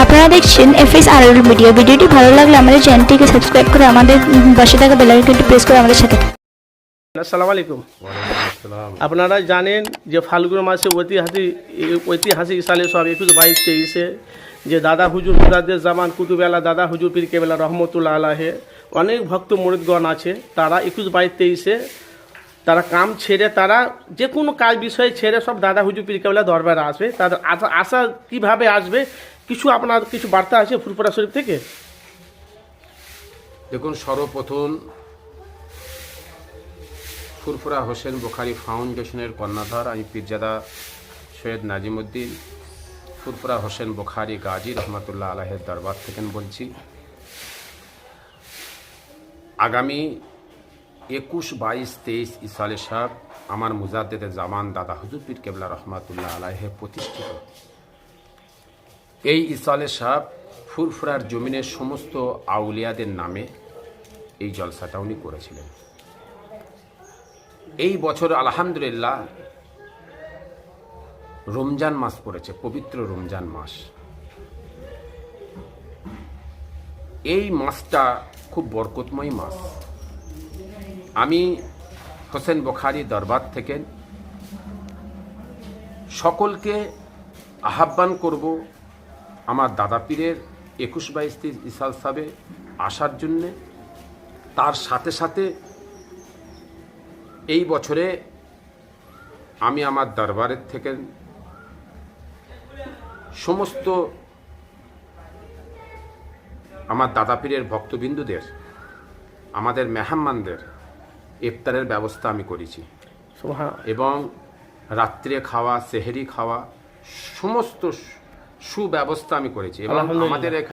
আপনারা দেখছেন F S আর video ভিডিওটি ভালো লাগলে আমাদের চ্যানেলটিকে সাবস্ক্রাইব করে আমাদের পাশে থাকা বেলাইকনটি প্রেস করে আমাদের সাথে আসসালামু আলাইকুম। আপনারা জানেন যে ফাল্গুন মাসে ঐতিহাসিক ঐতিহাসিক সালে সব একুশ বাইশ তেইশে যে দাদা হুজুর মুরাদের জামান কুতুবেলা দাদা হুজুর পীর কেবেলা রহমতুল্লাহ আলাহে অনেক ভক্ত মুরিদগণ আছে। তারা একুশ বাইশ তেইশে তারা কাম ছেড়ে, তারা যে কোনো কাজ বিষয়ে ছেড়ে সব দাদা হুজুর পীর কেবেলা দরবারে আসবে। তাদের আশা- আশা কীভাবে আসবে? কিছু আপনার কিছু বার্তা আছে ফুরপুরা শরীফ থেকে? দেখুন, সর্বপ্রথম ফুরফুরা হোসেন বোখারি ফাউন্ডেশনের কর্ণধার, আমি পীরজাদা সৈয়দ নাজিমুদ্দিন ফুরফুরা হোসেন বোখারি গাজী রহমতুল্লাহ আলাহের দরবার থেকে বলছি। আগামী একুশ বাইশ তেইশ ইসালে সাহেব আমার মুজাদ্দেদে জামান দাদা হুজুর পীর কেবলা রহমাতুল্লাহ আলাহে প্রতিষ্ঠিত। এই ইসালে সাহেব ফুরফুরার জমিনের সমস্ত আউলিয়াদের নামে এই জলসাটা উনি করেছিলেন। এই বছর আলহামদুলিল্লাহ রমজান মাস পড়েছে, পবিত্র রমজান মাস। এই মাসটা খুব বরকতময় মাস। আমি হোসেন বখারি দরবার থেকে সকলকে আহ্বান করব আমার দাদা পীরের একুশ বাইশ তিরিশ ইসাল সাবে আসার জন্যে। তার সাথে সাথে এই বছরে আমি আমার দরবারের থেকে সমস্ত আমার দাদা পীরের ভক্তবিন্দুদের, আমাদের মেহমানদের ইফতারের ব্যবস্থা আমি করেছি। এবং রাত্রে খাওয়া সেহেরি খাওয়া সমস্ত সুব্যবস্থা আমি করেছি। এবং আমাদের এখানে